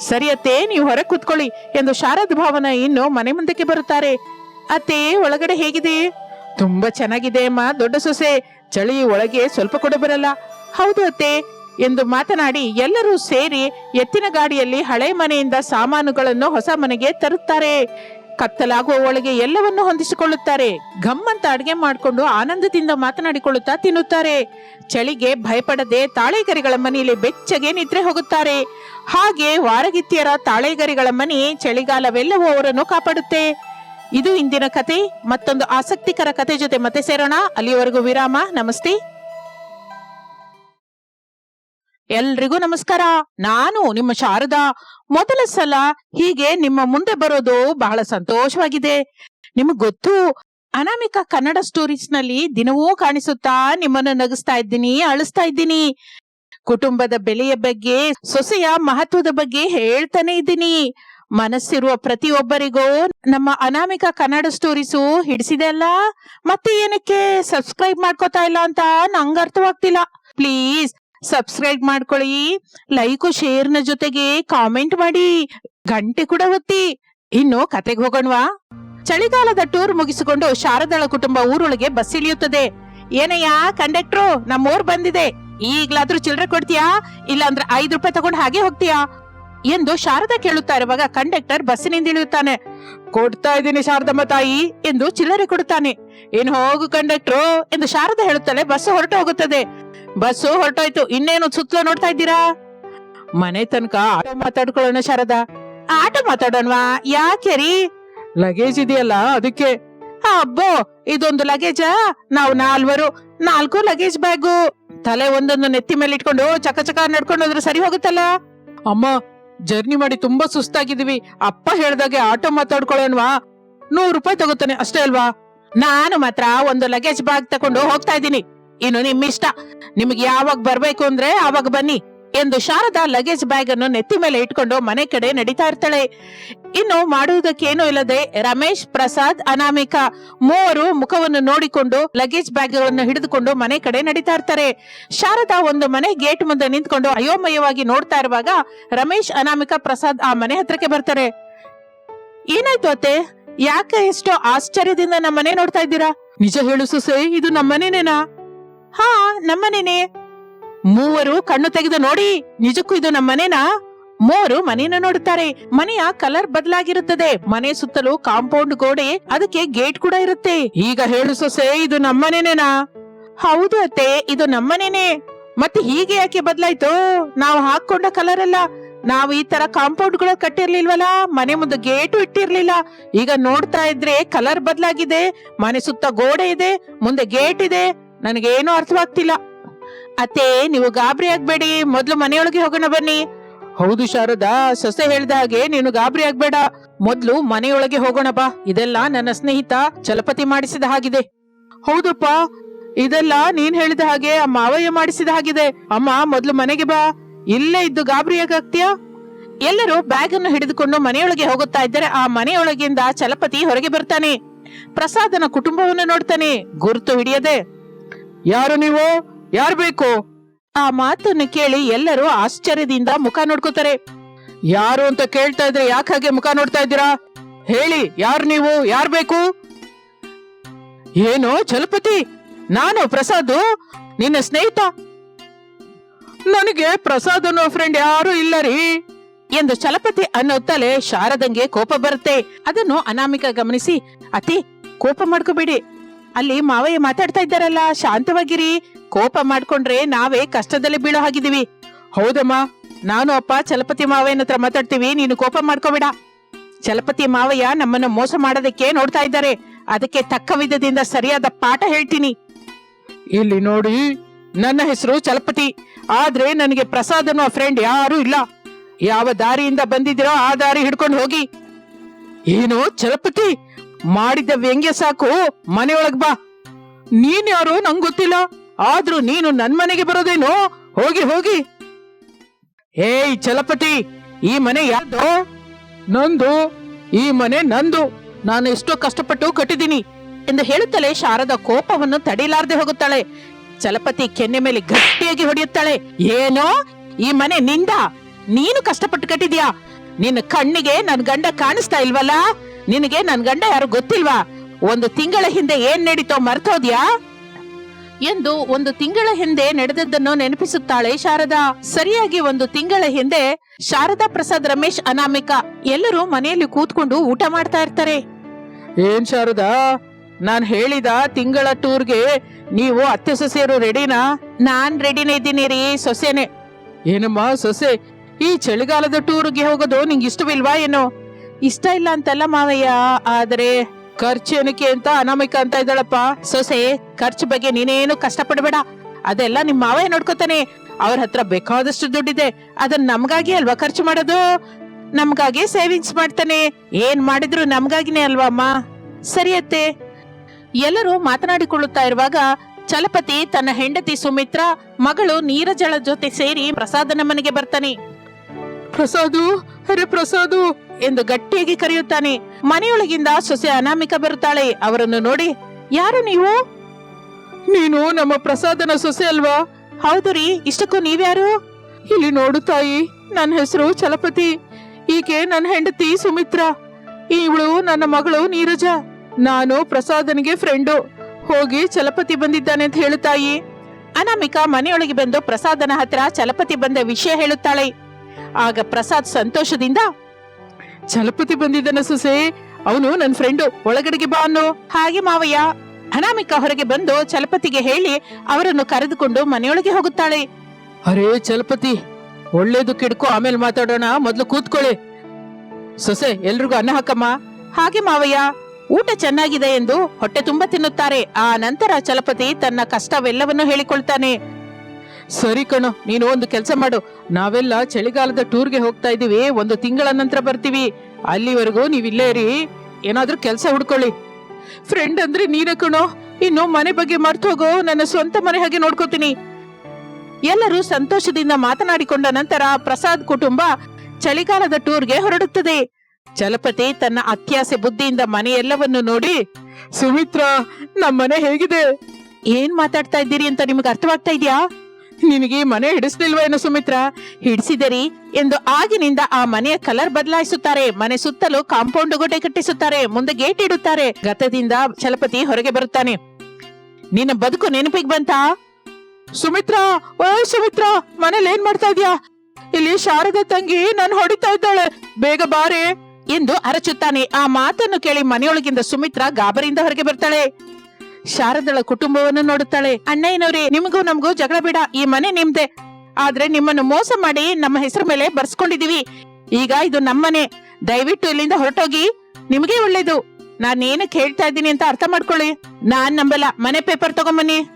ಸರಿ ಅತ್ತೆ, ನೀವು ಹೊರಗೆ ಕೂತ್ಕೊಳ್ಳಿ ಎಂದು ಶಾರದ್ ಭಾವನ ಇನ್ನು ಮನೆ ಮುಂದಕ್ಕೆ ಬರುತ್ತಾರೆ. ಅತ್ತೆ, ಒಳಗಡೆ ಹೇಗಿದೆ? ತುಂಬಾ ಚೆನ್ನಾಗಿದೆ ಅಮ್ಮ, ದೊಡ್ಡ ಸೊಸೆ. ಚಳಿ ಒಳಗೆ ಸ್ವಲ್ಪ ಕೂಡ ಬರಲ್ಲ. ಹೌದು ಅತ್ತೆ. ಎಂದು ಮಾತನಾಡಿ ಎಲ್ಲರೂ ಸೇರಿ ಎತ್ತಿನ ಗಾಡಿಯಲ್ಲಿ ಹಳೆ ಮನೆಯಿಂದ ಸಾಮಾನುಗಳನ್ನು ಹೊಸ ಮನೆಗೆ ತರುತ್ತಾರೆ. ಕತ್ತಲಾಗುವ ಒಳಗೆ ಎಲ್ಲವನ್ನು ಹೊಂದಿಸಿಕೊಳ್ಳುತ್ತಾರೆ. ಗಮ್ಮಂತ ಅಡಿಗೆ ಮಾಡಿಕೊಂಡು ಆನಂದದಿಂದ ಮಾತನಾಡಿಕೊಳ್ಳುತ್ತಾ ತಿನ್ನುತ್ತಾರೆ. ಚಳಿಗೆ ಭಯಪಡದೆ ತಾಳೆಗರಿಗಳ ಮನೆಯಲ್ಲಿ ಬೆಚ್ಚಗೆ ನಿದ್ರೆ ಹೋಗುತ್ತಾರೆ. ಹಾಗೆ ವಾರಗಿತ್ತಿಯರ ತಾಳೆಗರಿಗಳ ಮನೆ ಚಳಿಗಾಲವೆಲ್ಲವೂ ಅವರನ್ನು ಕಾಪಾಡುತ್ತೆ. ಇದು ಇಂದಿನ ಕತೆ. ಮತ್ತೊಂದು ಆಸಕ್ತಿಕರ ಕತೆ ಜೊತೆ ಮತ್ತೆ ಸೇರೋಣ. ಅಲ್ಲಿಯವರೆಗೂ ವಿರಾಮ. ನಮಸ್ತೆ. ಎಲ್ರಿಗೂ ನಮಸ್ಕಾರ. ನಾನು ನಿಮ್ಮ ಶಾರದಾ. ಮೊದಲ ಸಲ ಹೀಗೆ ನಿಮ್ಮ ಮುಂದೆ ಬರೋದು ಬಹಳ ಸಂತೋಷವಾಗಿದೆ. ನಿಮಗ್ ಗೊತ್ತು, ಅನಾಮಿಕ ಕನ್ನಡ ಸ್ಟೋರೀಸ್ನಲ್ಲಿ ದಿನವೂ ಕಾಣಿಸುತ್ತಾ ನಿಮ್ಮನ್ನು ನಗಿಸ್ತಾ ಇದ್ದೀನಿ, ಅಳಿಸ್ತಾ ಇದ್ದೀನಿ. ಕುಟುಂಬದ ಬೆಲೆಯ ಬಗ್ಗೆ, ಸೊಸೆಯ ಮಹತ್ವದ ಬಗ್ಗೆ ಹೇಳ್ತಾನೆ ಇದ್ದೀನಿ. ಮನಸ್ಸಿರುವ ಪ್ರತಿಯೊಬ್ಬರಿಗೂ ನಮ್ಮ ಅನಾಮಿಕ ಕನ್ನಡ ಸ್ಟೋರೀಸು ಹಿಡಿಸಿದೆ ಅಲ್ಲ? ಮತ್ತೆ ಏನಕ್ಕೆ? ಸಬ್ಸ್ಕ್ರೈಬ್ ಮಾಡ್ಕೋತಾ ಇಲ್ಲ ಅಂತ ನಂಗೆ ಅರ್ಥವಾಗ್ತಿಲ್ಲ. ಪ್ಲೀಸ್ ಸಬ್ಸ್ಕ್ರೈಬ್ ಮಾಡ್ಕೊಳ್ಳಿ ಲೈಕು ಶೇರ್ನ ಜೊತೆಗೆ ಕಾಮೆಂಟ್ ಮಾಡಿ. ಗಂಟೆ ಕೂಡ ಒತ್ತಿ. ಇನ್ನು ಕತೆಗೆ ಹೋಗೋಣವಾ? ಚಳಿಗಾಲದ ಟೂರ್ ಮುಗಿಸಿಕೊಂಡು ಶಾರದಾಳ ಕುಟುಂಬ ಊರೊಳಗೆ ಬಸ್ ಇಳಿಯುತ್ತದೆ. ಏನಯ್ಯ ಕಂಡಕ್ಟ್ರು ನಮ್ಮೂರ್ ಬಂದಿದೆ. ಈಗ್ಲಾದ್ರೂ ಚಿಲ್ಲರೆ ಕೊಡ್ತೀಯಾ? ಇಲ್ಲಾಂದ್ರೆ ಐದು ರೂಪಾಯಿ ತಗೊಂಡು ಹಾಗೆ ಹೋಗ್ತೀಯಾ? ಎಂದು ಶಾರದಾ ಕೇಳುತ್ತಾ ಇರುವಾಗ ಕಂಡಕ್ಟರ್ ಬಸ್ಸಿನಿಂದ ಇಳಿಯುತ್ತಾನೆ. ಕೊಡ್ತಾ ಇದ್ದೀನಿ ಶಾರದಮ್ಮ ತಾಯಿ ಎಂದು ಚಿಲ್ಲರೆ ಕೊಡುತ್ತಾನೆ. ಏನ್ ಹೋಗು ಕಂಡಕ್ಟ್ರು ಎಂದು ಶಾರದಾ ಹೇಳುತ್ತಾಳೆ ಬಸ್ ಹೊರಟು ಹೋಗುತ್ತದೆ. ಬಸ್ಸು ಹೊರಟೋಯ್ತು. ಇನ್ನೇನು ಸುತ್ತಲೂ ನೋಡ್ತಾ ಇದ್ದೀರಾ? ಮನೆ ತನಕ ಆಟೋ ಮಾತಾಡ್ಕೊಳ್ಳೋಣ, ಶಾರದಾ. ಆಟೋ ಮಾತಾಡೋಣವಾ? ಯಾಕೆ ರೀ? ಲಗೇಜ್ ಇದೆಯಲ್ಲ, ಅದಕ್ಕೆ. ಅಬ್ಬೋ, ಇದೊಂದು ಲಗೇಜ? ನಾವು ನಾಲ್ವರು, ನಾಲ್ಕು ಲಗೇಜ್ ಬ್ಯಾಗು. ತಲೆ ಒಂದೊಂದು ನೆತ್ತಿ ಮೇಲೆ ಇಟ್ಕೊಂಡು ಚಕ ಚಕ ನಡ್ಕೊಂಡು ಹೋದ್ರೆ ಸರಿ ಹೋಗುತ್ತಲ್ಲ? ಅಮ್ಮ, ಜರ್ನಿ ಮಾಡಿ ತುಂಬಾ ಸುಸ್ತಾಗಿದೀವಿ ಅಪ್ಪ ಹೇಳ್ದಾಗೆ ಆಟೋ ಮಾತಾಡ್ಕೊಳ್ಳೋಣವಾ? ನೂರು ರೂಪಾಯಿ ತಗೋತಾನೆ, ಅಷ್ಟೇ ಅಲ್ವಾ? ನಾನು ಮಾತ್ರ ಒಂದು ಲಗೇಜ್ ಬ್ಯಾಗ್ ತಗೊಂಡು ಹೋಗ್ತಾ ಇದ್ದೀನಿ. ಇನ್ನು ನಿಮ್ಮಿಷ್ಟ ನಿಮಗೆ ಯಾವಾಗ ಬರ್ಬೇಕು ಅಂದ್ರೆ ಆವಾಗ ಬನ್ನಿ ಎಂದು ಶಾರದಾ ಲಗೇಜ್ ಬ್ಯಾಗ್ ಅನ್ನು ನೆತ್ತಿ ಮೇಲೆ ಇಟ್ಕೊಂಡು ಮನೆ ಕಡೆ ನಡೀತಾ ಇರ್ತಾಳೆ. ಇನ್ನು ಮಾಡುವುದಕ್ಕೇನೂ ಇಲ್ಲದೆ ರಮೇಶ್, ಪ್ರಸಾದ್, ಅನಾಮಿಕಾ ಮೂವರು ಮುಖವನ್ನು ನೋಡಿಕೊಂಡು ಲಗೇಜ್ ಬ್ಯಾಗ್ಗಳನ್ನು ಹಿಡಿದುಕೊಂಡು ಮನೆ ಕಡೆ ನಡೀತಾ ಇರ್ತಾರೆ. ಶಾರದಾ ಒಂದು ಮನೆ ಗೇಟ್ ಮುಂದೆ ನಿಂತ್ಕೊಂಡು ಅಯೋಮಯವಾಗಿ ನೋಡ್ತಾ ಇರುವಾಗ ರಮೇಶ್, ಅನಾಮಿಕಾ, ಪ್ರಸಾದ್ ಆ ಮನೆ ಹತ್ರಕ್ಕೆ ಬರ್ತಾರೆ. ಏನಾಯ್ತು ಅತ್ತೆ? ಯಾಕೆ ಎಷ್ಟೋ ಆಶ್ಚರ್ಯದಿಂದ ನಮ್ಮನೆ ನೋಡ್ತಾ ಇದ್ದೀರಾ? ನಿಜ ಹೇಳು ಸೊಸೆ, ಇದು ನಮ್ಮನೇನೇನಾ? ಹಾ, ನಮ್ಮನೇನೆ. ಮೂವರು ಕಣ್ಣು ತೆಗೆದು ನೋಡಿ, ನಿಜಕ್ಕೂ ಇದು ನಮ್ಮನೇನಾ? ಮೂವರು ಮನೆಯನ್ನು ನೋಡುತ್ತಾರೆ. ಮನೆಯ ಕಲರ್ ಬದಲಾಗಿರುತ್ತದೆ. ಮನೆ ಸುತ್ತಲೂ ಕಾಂಪೌಂಡ್ ಗೋಡೆ, ಅದಕ್ಕೆ ಗೇಟ್ ಕೂಡ ಇರುತ್ತೆ. ಈಗ ಹೇಳು ಸೊಸೆ, ಇದು ನಮ್ಮನೇನೇನಾ? ಹೌದು ಅತ್ತೆ, ಇದು ನಮ್ಮನೇನೆ. ಮತ್ತೆ ಹೀಗೆ ಯಾಕೆ ಬದಲಾಯ್ತು? ನಾವು ಹಾಕೊಂಡ ಕಲರ್ ಅಲ್ಲ ನಾವು ಈ ತರ ಕಾಂಪೌಂಡ್ಗಳು ಕಟ್ಟಿರ್ಲಿಲ್ವಲ್ಲ? ಮನೆ ಮುಂದೆ ಗೇಟು ಇಟ್ಟಿರ್ಲಿಲ್ಲ. ಈಗ ನೋಡ್ತಾ ಇದ್ರೆ ಕಲರ್ ಬದಲಾಗಿದೆ. ಮನೆ ಸುತ್ತ ಗೋಡೆ ಇದೆ. ಮುಂದೆ ಗೇಟ್ ಇದೆ. ನನಗೇನು ಅರ್ಥವಾಗ್ತಿಲ್ಲ. ಅತ್ತೆ, ನೀವು ಗಾಬರಿ ಆಗ್ಬೇಡಿ. ಮೊದ್ಲು ಮನೆಯೊಳಗೆ ಹೋಗೋಣ ಬನ್ನಿ. ಹೌದು ಶಾರದಾ, ಸೊಸೆ ಹೇಳ್ದ ಹಾಗೆ ನೀನು ಗಾಬರಿ ಆಗ್ಬೇಡ. ಮೊದ್ಲು ಮನೆಯೊಳಗೆ ಹೋಗೋಣ ಬಾ. ಇದೆಲ್ಲ ನನ್ನ ಸ್ನೇಹಿತ ಚಲಪತಿ ಮಾಡಿಸಿದ ಹಾಗಿದೆ. ಹೌದಪ್ಪ, ಇದೆಲ್ಲ ನೀನ್ ಹೇಳಿದ ಹಾಗೆ ಆ ಮಾವಯ್ಯ ಮಾಡಿಸಿದ ಹಾಗಿದೆ. ಅಮ್ಮ, ಮೊದ್ಲು ಮನೆಗೆ ಬಾ. ಇಲ್ಲೇ ಇದ್ದು ಗಾಬರಿ ಎಲ್ಲರೂ ಬ್ಯಾಗ್ ಅನ್ನು ಹಿಡಿದುಕೊಂಡು ಮನೆಯೊಳಗೆ ಹೋಗುತ್ತಾ ಇದ್ದರೆ ಆ ಮನೆಯೊಳಗಿಂದ ಚಲಪತಿ ಹೊರಗೆ ಬರ್ತಾನೆ. ಪ್ರಸಾದನ ಕುಟುಂಬವನ್ನು ನೋಡ್ತಾನೆ. ಗುರುತು ಹಿಡಿಯದೆ ಯಾರು ನೀವು? ಯಾರು ಬೇಕು? ಆ ಮಾತನ್ನು ಕೇಳಿ ಎಲ್ಲರೂ ಆಶ್ಚರ್ಯದಿಂದ ಮುಖ ನೋಡ್ಕೋತಾರೆ. ಯಾರು ಅಂತ ಕೇಳ್ತಾ ಇದ್ರೆ ಯಾಕೆ ಹಾಗೆ ಮುಖ ನೋಡ್ತಾ ಇದ್ದೀರಾ? ಹೇಳಿ ಯಾರು ನೀವು? ಯಾರು ಬೇಕು? ಏನು ಚಲಪತಿ ನಾನು ಪ್ರಸಾದ್ ನಿನ್ನ ಸ್ನೇಹಿತ. ನನಗೆ ಪ್ರಸಾದ್ ಅನ್ನೋ ಫ್ರೆಂಡ್ ಯಾರು ಇಲ್ಲ ರೀ. ಎಂದು ಚಲಪತಿ ಅನ್ನುತ್ತಲೇ ಶಾರದಂಗೆ ಕೋಪ ಬರುತ್ತೆ. ಅದನ್ನು ಅನಾಮಿಕ ಗಮನಿಸಿ ಅತಿ ಕೋಪ ಮಾಡ್ಕೋಬೇಡಿ. ಅಲ್ಲಿ ಮಾವಯ್ಯ ಮಾತಾಡ್ತಾ ಇದ್ದಾರಲ್ಲ, ಶಾಂತವಾಗಿರಿ. ಕೋಪ ಮಾಡ್ಕೊಂಡ್ರೆ ನಾವೇ ಕಷ್ಟದಲ್ಲಿ ಬೀಳೋ ಹಾಗಿದೀವಿ ಹೌದಮ್ಮ, ನಾನು ಅಪ್ಪ ಚಲಪತಿ ಮಾವಯ್ಯನ ಹತ್ರ ಮಾತಾಡ್ತೀವಿ, ನೀನು ಕೋಪ ಮಾಡ್ಕೋಬೇಡ. ಚಲಪತಿ ಮಾವಯ್ಯ ನಮ್ಮನ್ನು ಮೋಸ ಮಾಡೋದಕ್ಕೆ ನೋಡ್ತಾ ಇದ್ದಾರೆ. ಅದಕ್ಕೆ ತಕ್ಕ ವಿಧದಿಂದ ಸರಿಯಾದ ಪಾಠ ಹೇಳ್ತೀನಿ. ಇಲ್ಲಿ ನೋಡಿ, ನನ್ನ ಹೆಸರು ಚಲಪತಿ. ಆದ್ರೆ ನನಗೆ ಪ್ರಸಾದ್ ಅನ್ನೋ ಫ್ರೆಂಡ್ ಯಾರು ಇಲ್ಲ. ಯಾವ ದಾರಿಯಿಂದ ಬಂದಿದ್ದೀರೋ ಆ ದಾರಿ ಹಿಡ್ಕೊಂಡು ಹೋಗಿ. ಏನು ಚಲಪತಿ? ಮಾಡಿದ ವ್ಯಂಗ್ಯ ಸಾಕು. ಮನೆಯೊಳಗ್ ಬಾ. ನೀನ್ ಯಾರು ನಂಗ್ ಗೊತ್ತಿಲ್ಲ. ಆದ್ರೂ ನೀನು ನನ್ ಮನೆಗೆ ಬರೋದೇನು? ಹೋಗಿ ಹೋಗಿ. ಏಯ್ ಚಲಪತಿ. ಈ ಮನೆ ಯಾರ್ದು? ನಂದು. ಈ ಮನೆ ನಂದು. ನಾನು ಎಷ್ಟೋ ಕಷ್ಟಪಟ್ಟು ಕಟ್ಟಿದ್ದೀನಿ. ಎಂದು ಹೇಳುತ್ತಲೇ ಶಾರದ ಕೋಪವನ್ನು ತಡೆಯಲಾರದೆ ಹೋಗುತ್ತಾಳೆ. ಚಲಪತಿ ಕೆನ್ನೆ ಮೇಲೆ ಗಟ್ಟಿಯಾಗಿ ಹೊಡೆಯುತ್ತಾಳೆ. ಏನೋ? ಈ ಮನೆ ನಿಂದ? ನೀನು ಕಷ್ಟಪಟ್ಟು ಕಟ್ಟಿದ್ಯಾ? ನಿನ್ನ ಕಣ್ಣಿಗೆ ನನ್ ಗಂಡ ಕಾಣಿಸ್ತಾ ಇಲ್ವಲ್ಲ? ನಿನಗೆ ನನ್ ಗಂಡ ಯಾರು ಗೊತ್ತಿಲ್ವಾ? ಒಂದು ತಿಂಗಳ ಹಿಂದೆ ಏನ್ ನಡೀತೋ ಮರ್ತೋದ್ಯಾ? ಎಂದು ಒಂದು ತಿಂಗಳ ಹಿಂದೆ ನಡೆದದ್ದನ್ನು ನೆನಪಿಸುತ್ತಾಳೆ ಶಾರದಾ. ಸರಿಯಾಗಿ ಒಂದು ತಿಂಗಳ ಹಿಂದೆ ಶಾರದಾ ಪ್ರಸಾದ್ ರಮೇಶ್ ಅನಾಮಿಕ ಎಲ್ಲರೂ ಮನೆಯಲ್ಲಿ ಕೂತ್ಕೊಂಡು ಊಟ ಮಾಡ್ತಾ ಇರ್ತಾರೆ. ಏನ್ ಶಾರದಾ? ನಾನ್ ಹೇಳಿದ ತಿಂಗಳ ಟೂರ್ಗೆ ನೀವು ಅತ್ತೆ ಸೊಸೆಯರು ರೆಡಿನಾ? ನಾನ್ ರೆಡಿನೇ ಇದ್ದೀನಿ ರೀ ಸೊಸೆನೆ. ಏನಮ್ಮ ಸೊಸೆ? ಈ ಚಳಿಗಾಲದ ಟೂರ್ಗೆ ಹೋಗೋದು ನಿಂಗೆ ಇಷ್ಟವಿಲ್ವಾ ಏನು? ಇಷ್ಟ ಇಲ್ಲ ಅಂತಲ್ಲ ಮಾವಯ್ಯ, ಆದ್ರೆ ಖರ್ಚೇನಕ್ಕೆ ಅಂತ ಅನಾಮಿಕ ಅಂತ ಇದ್ದಾಳಪ್ಪ. ಸೊಸೆ, ಖರ್ಚು ಬಗ್ಗೆ ನೀನೇನು ಕಷ್ಟಪಡಬೇಡ. ಅದೆಲ್ಲ ನಿಮ್ ಮಾವಯ್ಯ ನೋಡ್ಕೋತಾನೆ. ಅವ್ರ ಹತ್ರ ಬೇಕಾದಷ್ಟು ದುಡ್ಡಿದೆ. ಅದನ್ನ ನಮ್ಗಾಗಿ ಅಲ್ವಾ ಖರ್ಚು ಮಾಡೋದು? ನಮ್ಗಾಗಿ ಸೇವಿಂಗ್ಸ್ ಮಾಡ್ತಾನೆ. ಏನ್ ಮಾಡಿದ್ರು ನಮ್ಗಾಗಿನೇ ಅಲ್ವಾ ಅಮ್ಮ? ಸರಿಯತ್ತೆ ಎಲ್ಲರೂ ಮಾತನಾಡಿಕೊಳ್ಳುತ್ತಾ ಇರುವಾಗ ಚಲಪತಿ ತನ್ನ ಹೆಂಡತಿ ಸುಮಿತ್ರ, ಮಗಳು ನೀರಜಳ ಜೊತೆ ಸೇರಿ ಪ್ರಸಾದನ ಮನೆಗೆ ಬರ್ತಾನೆ. ಪ್ರಸಾದು ಅರೆ ಪ್ರಸಾದು ಎಂದು ಗಟ್ಟಿಯಾಗಿ ಕರೆಯುತ್ತಾನೆ. ಮನೆಯೊಳಗಿಂದ ಸೊಸೆ ಅನಾಮಿಕ ಬರುತ್ತಾಳೆ. ಅವರನ್ನು ನೋಡಿ, ಯಾರು ನೀವು? ನೀನು ನಮ್ಮ ಪ್ರಸಾದನ ಸೊಸೆ ಅಲ್ವಾ? ಹೌದು ರೀ, ಇಷ್ಟಕ್ಕೂ ನೀವ್ಯಾರು? ಇಲ್ಲಿ ನೋಡು ತಾಯಿ, ನನ್ನ ಹೆಸರು ಚಲಪತಿ. ಈಕೆ ನನ್ನ ಹೆಂಡತಿ ಸುಮಿತ್ರ. ಇವಳು ನನ್ನ ಮಗಳು ನೀರಜ. ನಾನು ಪ್ರಸಾದನಿಗೆ ಫ್ರೆಂಡು ಹೋಗಿ ಚಲಪತಿ ಬಂದಿದ್ದಾನೆ ಅಂತ ತಾಯಿ. ಅನಾಮಿಕಾ ಮನೆಯೊಳಗೆ ಬಂದು ಪ್ರಸಾದನ ಹತ್ರ ಚಲಪತಿ ಬಂದ ವಿಷಯ ಹೇಳುತ್ತಾಳೆ. ಆಗ ಪ್ರಸಾದ್ ಸಂತೋಷದಿಂದ ಚಲಪತಿ ಬಂದಿದ್ದನ ಸೊಸೆ ಅವನು ನನ್ನ ಫ್ರೆಂಡು ಒಳಗಡೆಗೆ ಬಾ ಅನ್ನೋ ಹಾಗೆ ಮಾವಯ್ಯ. ಅನಾಮಿಕ ಹೊರಗೆ ಬಂದು ಚಲಪತಿಗೆ ಹೇಳಿ ಅವರನ್ನು ಕರೆದುಕೊಂಡು ಮನೆಯೊಳಗೆ ಹೋಗುತ್ತಾಳೆ. ಅರೇ ಚಲಪತಿ ಒಳ್ಳೇದು ಕೆಡ್ಕೋ ಆಮೇಲೆ ಮಾತಾಡೋಣ. ಮೊದ್ಲು ಕೂತ್ಕೊಳ್ಳಿ. ಸೊಸೆ ಎಲ್ರಿಗೂ ಅನ್ನ ಹಾಕಮ್ಮ. ಹಾಗೆ ಮಾವಯ್ಯ ಊಟ ಚೆನ್ನಾಗಿದೆ ಎಂದು ಹೊಟ್ಟೆ ತುಂಬಾ ತಿನ್ನುತ್ತಾರೆ. ಆ ನಂತರ ಚಲಪತಿ ತನ್ನ ಕಷ್ಟವೆಲ್ಲವನ್ನೂ ಹೇಳಿಕೊಳ್ತಾನೆ. ಸರಿ ಕಣೋ, ನೀನು ಒಂದು ಕೆಲಸ ಮಾಡು. ನಾವೆಲ್ಲ ಚಳಿಗಾಲದ ಟೂರ್ಗೆ ಹೋಗ್ತಾ ಇದೀವಿ ಒಂದು ತಿಂಗಳ ನಂತರ ಬರ್ತೀವಿ. ಅಲ್ಲಿವರೆಗೂ ನೀವಿಲ್ಲೇ ಇರಿ. ಏನಾದ್ರೂ ಕೆಲಸ ಹುಡ್ಕೊಳ್ಳಿ. ಫ್ರೆಂಡ್ ಅಂದ್ರೆ ನೀನೇ ಕಣೋ. ಇನ್ನು ಮನೆ ಬಗ್ಗೆ ಮರ್ತು ಹೋಗೋ, ನನ್ನ ಸ್ವಂತ ಮನೆ ಹಾಗೆ ನೋಡ್ಕೋತೀನಿ. ಎಲ್ಲರೂ ಸಂತೋಷದಿಂದ ಮಾತನಾಡಿಕೊಂಡ ನಂತರ ಪ್ರಸಾದ್ ಕುಟುಂಬ ಚಳಿಗಾಲದ ಟೂರ್ಗೆ ಹೊರಡುತ್ತದೆ. ಚಲಪತಿ ತನ್ನ ಅತ್ಯಾಸೆ ಬುದ್ಧಿಯಿಂದ ಮನೆಯೆಲ್ಲವನ್ನು ನೋಡಿ, ಸುಮಿತ್ರಾ, ನಮ್ಮನೆ ಹೇಗಿದೆ? ಏನ್ ಮಾತಾಡ್ತಾ ಇದ್ದೀರಿ ಅಂತ ನಿಮಗೆ ಅರ್ಥವಾಗ್ತಾ ಇದೆಯಾ? ನಿನಗೆ ಮನೆ ಹಿಡಿಸ್ಲಿಲ್ವೇನು ಸುಮಿತ್ರ? ಹಿಡಿಸಿದರಿ ಎಂದು ಆಗಿನಿಂದ ಆ ಮನೆಯ ಕಲರ್ ಬದಲಾಯಿಸುತ್ತಾರೆ. ಮನೆ ಸುತ್ತಲೂ ಕಾಂಪೌಂಡ್ ಗೋಡೆ ಕಟ್ಟಿಸುತ್ತಾರೆ. ಮುಂದೆ ಗೇಟ್ ಇಡುತ್ತಾರೆ. ಗತದಿಂದ ಚಲಪತಿ ಹೊರಗೆ ಬರುತ್ತಾನೆ. ನಿನ್ನ ಬದುಕು ನೆನಪಿಗೆ ಬಂತಾ? ಸುಮಿತ್ರಾ, ಓ ಸುಮಿತ್ರಾ, ಮನೇಲಿ ಏನ್ ಮಾಡ್ತಾ ಇದ್ಯಾ? ಇಲ್ಲಿ ಶಾರದ ತಂಗಿ ನಾನು ಹೊಡಿತಾ ಇದ್ದಾಳೆ. ಬೇಗ ಬಾರೆ ಎಂದು ಅರಚುತ್ತಾನೆ. ಆ ಮಾತನ್ನು ಕೇಳಿ ಮನೆಯೊಳಗಿಂದ ಸುಮಿತ್ರಾ ಗಾಬರಿಯಿಂದ ಹೊರಗೆ ಬರ್ತಾಳೆ. ಶಾರದಳ ಕುಟುಂಬವನ್ನು ನೋಡುತ್ತಾಳೆ. ಅಣ್ಣಯ್ಯನವ್ರೆ, ನಿಮಗೂ ನಮಗೂ ಜಗಳ ಬೇಡ. ಈ ಮನೆ ನಿಮ್ದೆ. ಆದ್ರೆ ನಿಮ್ಮನ್ನು ಮೋಸ ಮಾಡಿ ನಮ್ಮ ಹೆಸರು ಮೇಲೆ ಬರ್ಸ್ಕೊಂಡಿದೀವಿ ಈಗ ಇದು ನಮ್ಮನೆ. ದಯವಿಟ್ಟು ಇಲ್ಲಿಂದ ಹೊರಟೋಗಿ. ನಿಮಗೆ ಒಳ್ಳೇದು. ನಾನೇನಕ್ಕೆ ಹೇಳ್ತಾ ಇದ್ದೀನಿ ಅಂತ ಅರ್ಥ ಮಾಡ್ಕೊಳ್ಳಿ. ನಾನ್ ನಂಬಲ್ಲ. ಮನೆ ಪೇಪರ್ ತಗೊಂಬನ್ನಿ.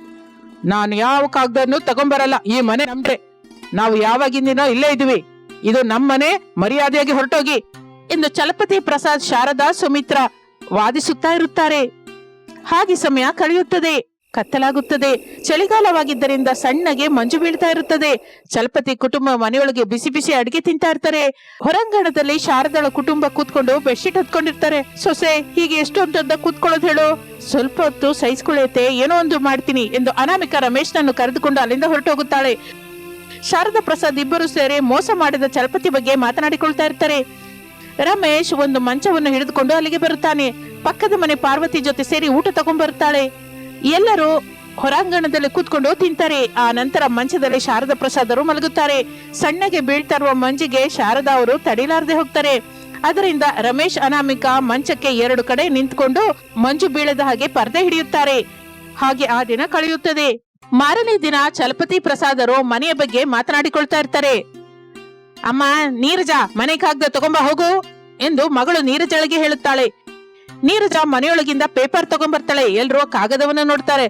ನಾನು ಯಾವ ಕಾಗದನ್ನು ತಗೊಂಬರಲ್ಲ. ಈ ಮನೆ ನಮ್ದೆ. ನಾವು ಯಾವಾಗಿಂದಿನೋ ಇಲ್ಲೇ ಇದೀವಿ ಇದು ನಮ್ಮನೆ. ಮರ್ಯಾದೆಯಾಗಿ ಹೊರಟೋಗಿ. ಎಂದು ಚಲಪತಿ ಪ್ರಸಾದ್ ಶಾರದಾ ಸುಮಿತ್ರ ವಾದಿಸುತ್ತಾ ಇರುತ್ತಾರೆ. ಹಾಗೆ ಸಮಯ ಕಳೆಯುತ್ತದೆ. ಕತ್ತಲಾಗುತ್ತದೆ. ಚಳಿಗಾಲವಾಗಿದ್ದರಿಂದ ಸಣ್ಣಗೆ ಮಂಜು ಬೀಳ್ತಾ ಇರುತ್ತದೆ. ಚಲಪತಿ ಕುಟುಂಬ ಮನೆಯೊಳಗೆ ಬಿಸಿ ಬಿಸಿ ಅಡಿಗೆ ತಿಂತಾ ಇರ್ತಾರೆ. ಹೊರಾಂಗಣದಲ್ಲಿ ಶಾರದಳ ಕುಟುಂಬ ಕೂತ್ಕೊಂಡು ಬೆಡ್ಶೀಟ್ ಹತ್ಕೊಂಡಿರ್ತಾರೆ. ಸೊಸೆ, ಹೀಗೆ ಎಷ್ಟೊಂದ ಕೂತ್ಕೊಳ್ಳೋದು ಹೇಳು. ಸ್ವಲ್ಪ ಹೊತ್ತು ಸಹಿಸ್ಕೊಳ್ಳುತ್ತೆ ಏನೋ ಒಂದು ಮಾಡ್ತೀನಿ ಎಂದು ಅನಾಮಿಕಾ ರಮೇಶ್ನನ್ನು ಕರೆದುಕೊಂಡು ಅಲ್ಲಿಂದ ಹೊರಟೋಗುತ್ತಾಳೆ. ಶಾರದಾ ಪ್ರಸಾದ್ ಇಬ್ಬರು ಸೇರಿ ಮೋಸ ಮಾಡಿದ ಚಲಪತಿ ಬಗ್ಗೆ ಮಾತನಾಡಿಕೊಳ್ತಾ ಇರ್ತಾರೆ. ರಮೇಶ್ ಒಂದು ಮಂಚವನ್ನು ಹಿಡಿದುಕೊಂಡು ಅಲ್ಲಿಗೆ ಬರುತ್ತಾನೆ. ಪಕ್ಕದ ಮನೆ ಪಾರ್ವತಿ ಜೊತೆ ಸೇರಿ ಊಟ ತಗೊಂಡ್ಬರುತ್ತಾಳೆ ಎಲ್ಲರೂ ಹೊರಾಂಗಣದಲ್ಲಿ ಕೂತ್ಕೊಂಡು ತಿಂತಾರೆ. ಆ ನಂತರ ಮಂಚದಲ್ಲಿ ಶಾರದಾ ಪ್ರಸಾದರು ಮಲಗುತ್ತಾರೆ. ಸಣ್ಣಗೆ ಬೀಳ್ತಾ ಇರುವ ಮಂಜಿಗೆ ಶಾರದಾ ಅವರು ತಡಿಲಾರದೆ ಹೋಗ್ತಾರೆ. ಅದರಿಂದ ರಮೇಶ್ ಅನಾಮಿಕ ಮಂಚಕ್ಕೆ ಎರಡು ಕಡೆ ನಿಂತ್ಕೊಂಡು ಮಂಜು ಬೀಳದ ಹಾಗೆ ಪರ್ದೆ ಹಿಡಿಯುತ್ತಾರೆ. ಹಾಗೆ ಆ ದಿನ ಕಳೆಯುತ್ತದೆ. ಮಾರನೇ ದಿನ ಚಲಪತಿ ಪ್ರಸಾದರು ಮನೆಯ ಬಗ್ಗೆ ಮಾತನಾಡಿಕೊಳ್ತಾ ಇರ್ತಾರೆ. ಅಮ್ಮ ನೀರಜ ಮನೆ ಕಾಗ್ದ ತಗೊಂಬ, ಹೋಗು ಎಂದು ಮಗಳು ನೀರಜಳಿಗೆ ಹೇಳುತ್ತಾಳೆ. ನೀರಜ ಮನೆಯೊಳಗಿಂದ ಪೇಪರ್ ತಗೊಂಬರ್ತಾಳೆ. ಎಲ್ರೂ ಕಾಗದವನ್ನು ನೋಡ್ತಾರೆ.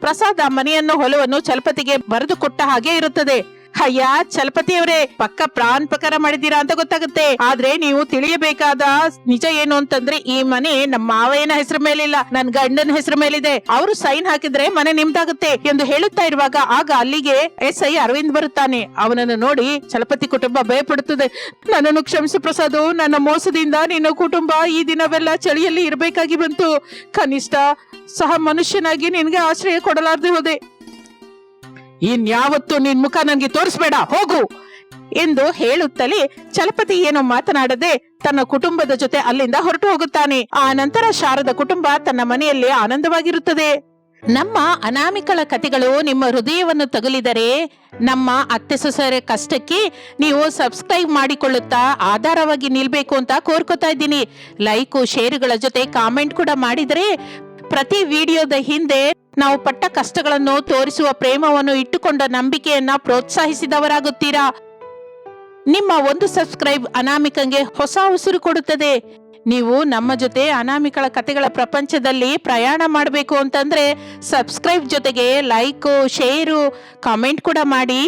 ಪ್ರಸಾದ ಮನೆಯನ್ನು ಹೊಲವನ್ನು ಚಲಪತಿಗೆ ಬರೆದು ಕೊಟ್ಟ ಹಾಗೆ ಇರುತ್ತದೆ. ಅಯ್ಯ, ಚಲಪತಿಯವರೇ, ಪಕ್ಕ ಪ್ರಕಾರ ಮಾಡಿದೀರಾ ಅಂತ ಗೊತ್ತಾಗುತ್ತೆ. ಆದ್ರೆ ನೀವು ತಿಳಿಯಬೇಕಾದ ನಿಜ ಏನು ಅಂತಂದ್ರೆ, ಈ ಮನೆ ನಮ್ಮ ಮಾವಯ್ಯನ ಹೆಸರು ಮೇಲಿಲ್ಲ, ನನ್ ಗಂಡನ ಹೆಸರು ಮೇಲಿದೆ. ಅವರು ಸೈನ್ ಹಾಕಿದ್ರೆ ಮನೆ ನಿಮ್ದಾಗುತ್ತೆ ಎಂದು ಹೇಳುತ್ತಾ ಇರುವಾಗ ಆಗ ಅಲ್ಲಿಗೆ ಎಸ್ ಐ ಅರವಿಂದ್ ಬರುತ್ತಾನೆ. ಅವನನ್ನು ನೋಡಿ ಚಲಪತಿ ಕುಟುಂಬ ಭಯಪಡುತ್ತದೆ. ನನ್ನನ್ನು ಕ್ಷಮಿಸು ಪ್ರಸಾದ್, ನನ್ನ ಮೋಸದಿಂದ ನಿನ್ನ ಕುಟುಂಬ ಈ ದಿನವೆಲ್ಲ ಚಳಿಯಲ್ಲಿ ಇರಬೇಕಾಗಿ ಬಂತು. ಕನಿಷ್ಠ ಸಹ ಮನುಷ್ಯನಾಗಿ ನಿನಗೆ ಆಶ್ರಯ ಕೊಡಲಾರ್ದೆ ಹೋದೆ. ಇನ್ಯಾವತ್ತು ನಿನ್ ಮುಖ ನನಗೆ ತೋರಿಸ್ಬೇಡ, ಹೋಗು ಎಂದು ಹೇಳುತ್ತಲೇ ಚಲಪತಿ ಏನು ಮಾತನಾಡದೆ ತನ್ನ ಕುಟುಂಬದ ಜೊತೆ ಅಲ್ಲಿಂದ ಹೊರಟು ಹೋಗುತ್ತಾನೆ. ಆ ನಂತರ ಶಾರದ ಕುಟುಂಬ ತನ್ನ ಮನೆಯಲ್ಲಿ ಆನಂದವಾಗಿರುತ್ತದೆ. ನಮ್ಮ ಅನಾಮಿಕಳ ಕತೆಗಳು ನಿಮ್ಮ ಹೃದಯವನ್ನು ತಗುಲಿದರೆ, ನಮ್ಮ ಅತ್ತೆ ಸೊಸೆಯರ ಕಷ್ಟಕ್ಕೆ ನೀವು ಸಬ್ಸ್ಕ್ರೈಬ್ ಮಾಡಿಕೊಳ್ಳುತ್ತಾ ಆಧಾರವಾಗಿ ನಿಲ್ಬೇಕು ಅಂತ ಕೋರ್ಕೋತಾ ಇದ್ದೀನಿ. ಲೈಕು ಶೇರುಗಳ ಜೊತೆ ಕಾಮೆಂಟ್ ಕೂಡ ಮಾಡಿದರೆ ಪ್ರತಿ ವಿಡಿಯೋದ ಹಿಂದೆ ನಾವು ಪಟ್ಟ ಕಷ್ಟಗಳನ್ನು ತೋರಿಸುವ ಪ್ರೇಮವನ್ನು ಇಟ್ಟುಕೊಂಡ ನಂಬಿಕೆಯನ್ನ ಪ್ರೋತ್ಸಾಹಿಸಿದವರಾಗುತ್ತೀರಾ? ನಿಮ್ಮ ಒಂದು ಸಬ್ಸ್ಕ್ರೈಬ್ ಅನಾಮಿಕಂಗೆ ಹೊಸ ಉಸಿರು ಕೊಡುತ್ತದೆ. ನೀವು ನಮ್ಮ ಜೊತೆ ಅನಾಮಿಕಳ ಕತೆಗಳ ಪ್ರಪಂಚದಲ್ಲಿ ಪ್ರಯಾಣ ಮಾಡಬೇಕು ಅಂತಂದ್ರೆ ಸಬ್ಸ್ಕ್ರೈಬ್ ಜೊತೆಗೆ ಲೈಕು, ಶೇರು, ಕಾಮೆಂಟ್ ಕೂಡ ಮಾಡಿ.